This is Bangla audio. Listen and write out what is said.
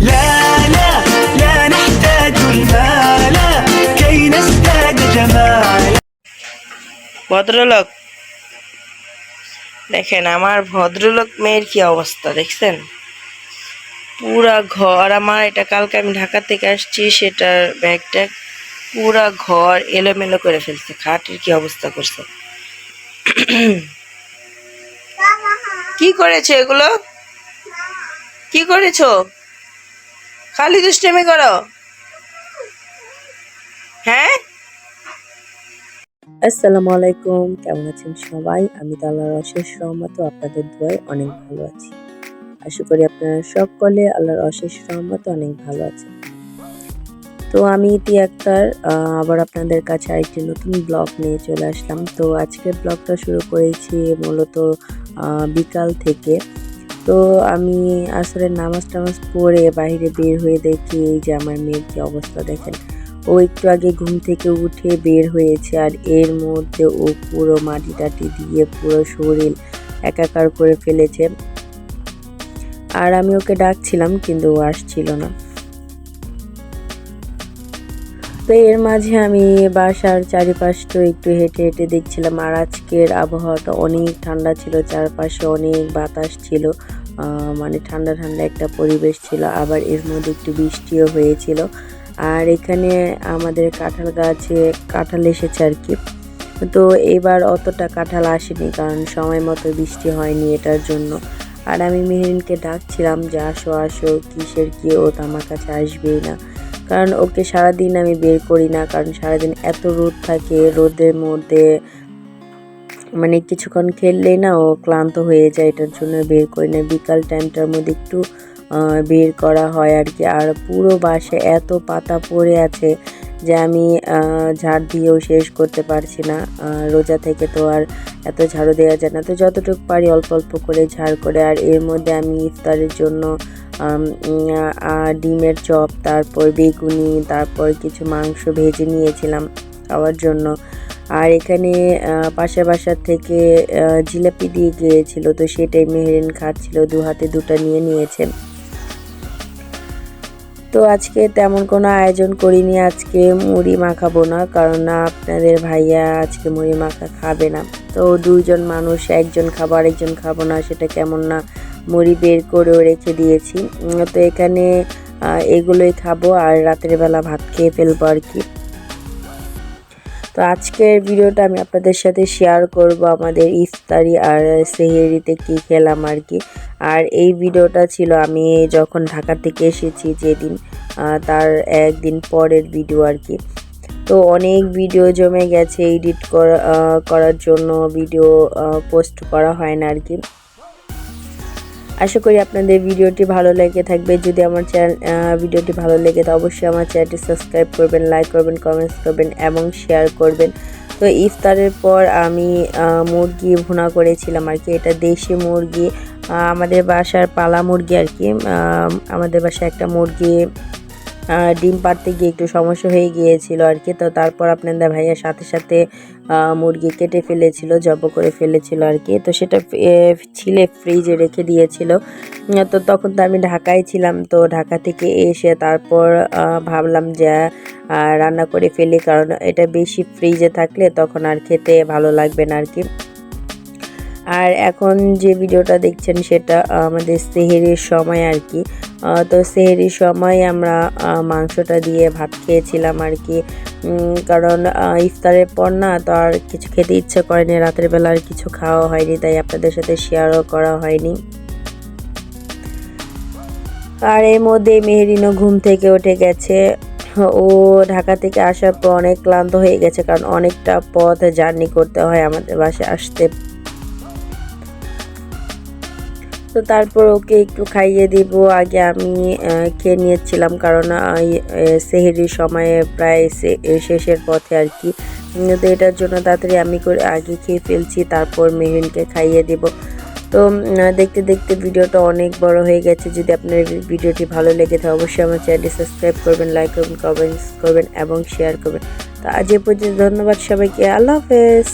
لا لا لا نحتاج المال كي نزداد جمالا ভদ্রলোক দেখেন আমার ভদ্রলোক মেয়ের কি অবস্থা দেখছেন পুরা ঘর আমার এটা কালকে আমি ঢাকা থেকে আসছি সেটার ব্যাগটা পুরা ঘর এলোমেলো করে ফেলছে খাটের কি অবস্থা করছে কি করেছো এগুলো কি করেছো খালি দুষ্টেমি করো। হ্যাঁ? আসসালামু আলাইকুম, কেমন আছেন সবাই? আমি তো আল্লাহর অশেষ রহমত ও আপনাদের দোয়ায় অনেক ভালো আছি। আশা করি আপনারা সকলে আল্লাহর অশেষ রহমত অনেক ভালো আছেন। তো আমি ইতি আক্তার আবার আপনাদের কাছে আরেকটি নতুন ব্লগ নিয়ে চলে আসলাম। তো আজকের ব্লগটা শুরু করেছি মূলত বিকাল থেকে। তো আমি আসলে নামাজ টামাজ পড়ে বাইরে বের হয়ে দেখি এই যে আমার মেয়ের কি অবস্থা দেখেন। ও একটু আগে ঘুম থেকে উঠে বের হয়েছে আর এর মধ্যে ও পুরো মাটি টাটি দিয়ে পুরো শরীর একাকার করে ফেলেছে। আর আমি ওকে ডাকছিলাম কিন্তু ও আসছিল না। তো এর মাঝে আমি বাসার চারিপাশটা একটু হেঁটে হেঁটে দেখছিলাম আর আজকের আবহাওয়াটা অনেক ঠান্ডা ছিল, চারপাশে অনেক বাতাস ছিল। মানে ঠান্ডা ঠান্ডা একটা পরিবেশ ছিল, আবার এর মধ্যে একটু বৃষ্টিও হয়েছিল। আর এখানে আমাদের কাঁঠাল গাছে কাঁঠাল এসেছে আর কি। তো এবার অতটা কাঁঠাল আসেনি, কারণ সময় মতো বৃষ্টি হয়নি এটার জন্য। আর আমি মেহরিনকে ডাকছিলাম যে, আসো আসো, কিসের কি ও তো আমার কাছে আসবেই না। কারণ ওকে সারাদিন আমি বের করি না, কারণ সারাদিন এত রোদ থাকে, রোদের মধ্যে মানে কিছুক্ষণ খেললেই না ও ক্লান্ত হয়ে যায়, এটার জন্য বের করি না বিকাল টাইমটার মধ্যে একটু বের করা হয় আর কি আর পুরো বাসে এত পাতা পড়ে আছে যে আমি ঝাড় দিয়েও শেষ করতে পারছি না। রোজা থেকে তো আর এত ঝাড়ু দেওয়া যায় না। তো যতটুকু পারি অল্প অল্প করে ঝাড় করে, আর এর মধ্যে আমি ইফতারের জন্য ডিমের চপ, তারপর বেগুনি, তারপর কিছু মাংস ভেজে নিয়েছিলাম খাওয়ার জন্য। আর এখানে বাসার থেকে জিলাপি দিয়ে গিয়েছিল। তো সেটাই মেহেরিন খাচ্ছিল, দু হাতে দুটো নিয়ে নিয়েছে। তো আজকে তেমন কোনো আয়োজন করিনি। আজকে মুড়ি মাখাবো না, কারণ না আপনাদের ভাইয়া আজকে মুড়ি মাখা খাবে না। তো দুইজন মানুষ, একজন খাব, আরেকজন খাব না, সেটা কেমন না মুড়ি বের করেও রেখে দিয়েছি। তো এখানে এগুলোই খাব, আর রাতের বেলা ভাত খেয়ে ফেলব আর কি। তো আজকের ভিডিওটা আমি আপনাদের সাথে শেয়ার করব আমাদের ইফতারি আর সেহেরিতে কি খেলাম আর কি। আর এই ভিডিওটা ছিল আমি যখন ঢাকা থেকে এসেছি যেদিন তার একদিন পরের ভিডিও আর কি। তো অনেক ভিডিও জমে গেছে এডিট করা করার জন্য ভিডিও পোস্ট করা হয় না আর কি। আশা করি আপনাদের ভিডিওটি ভালো লেগে থাকবে। যদি আমার চ্যানেল ভিডিওটি ভালো লেগে তো অবশ্যই আমার চ্যানেলটি সাবস্ক্রাইব করবেন, লাইক করবেন কমেন্টস করবেন এবং শেয়ার করবেন। তো ইফতারের পর আমি মুরগি ভুনা করেছিলাম আর কি। এটা দেশি মুরগি আমাদের বাসার পালা মুরগি আর কি। আমাদের বাসায় একটা মুরগি ডিম পাড়তে গিয়ে একটু সমস্যা হয়ে গিয়েছিল আর কি। তো তারপর আপনাদের ভাইয়া সাথে সাথে মুরগি কেটে ফেলেছিল জব করে ফেলেছিল আর কি। তো সেটা ছিলে ফ্রিজে রেখে দিয়েছিল। তো তখন তো আমি ঢাকায় ছিলাম, তো ঢাকা থেকে এসে তারপর ভাবলাম যে রান্না করে ফেলি, কারণ এটা বেশি ফ্রিজে থাকলে তখন আর খেতে ভালো লাগবে না আর কি। আর এখন যে ভিডিওটা দেখছেন সেটা আমাদের সেহেরির সময় আর কি। তো সেহেরির সময় আমরা মাংসটা দিয়ে ভাত খেয়েছিলাম আর কি। কারণ ইফতারের পর না তো আর কিছু খেতে ইচ্ছে করেনি রাতের বেলা আর কিছু খাওয়া হয়নি, তাই আপনাদের সাথে শেয়ারও করা হয়নি। আর এর মধ্যে মেহেরিনও ঘুম থেকে উঠে গেছে। ও ঢাকা থেকে আসার পর অনেক ক্লান্ত হয়ে গেছে, কারণ অনেকটা পথ জার্নি করতে হয় আমাদের বাসে আসতে। তো তারপর ওকে একটু খাইয়ে দিব। আগে আমি খেয়ে নিয়েছিলাম কারণ সেহেরির সময়ে প্রায় শেষের পথে আর কি। তো এটার জন্য তাড়াতাড়ি আমি করে আগে খেয়ে ফেলছি, তারপর মেহরিনকে খাইয়ে দিব। তো দেখতে দেখতে ভিডিওটা অনেক বড় হয়ে গেছে। যদি আপনার ভিডিওটি ভালো লেগে থাকে, অবশ্যই আমার চ্যানেলটি সাবস্ক্রাইব করবেন, লাইক করবেন কমেন্টস করবেন এবং শেয়ার করবেন। তো আজ এ পর্যন্ত ধন্যবাদ সবাইকে। আল্লাহ হাফেজ।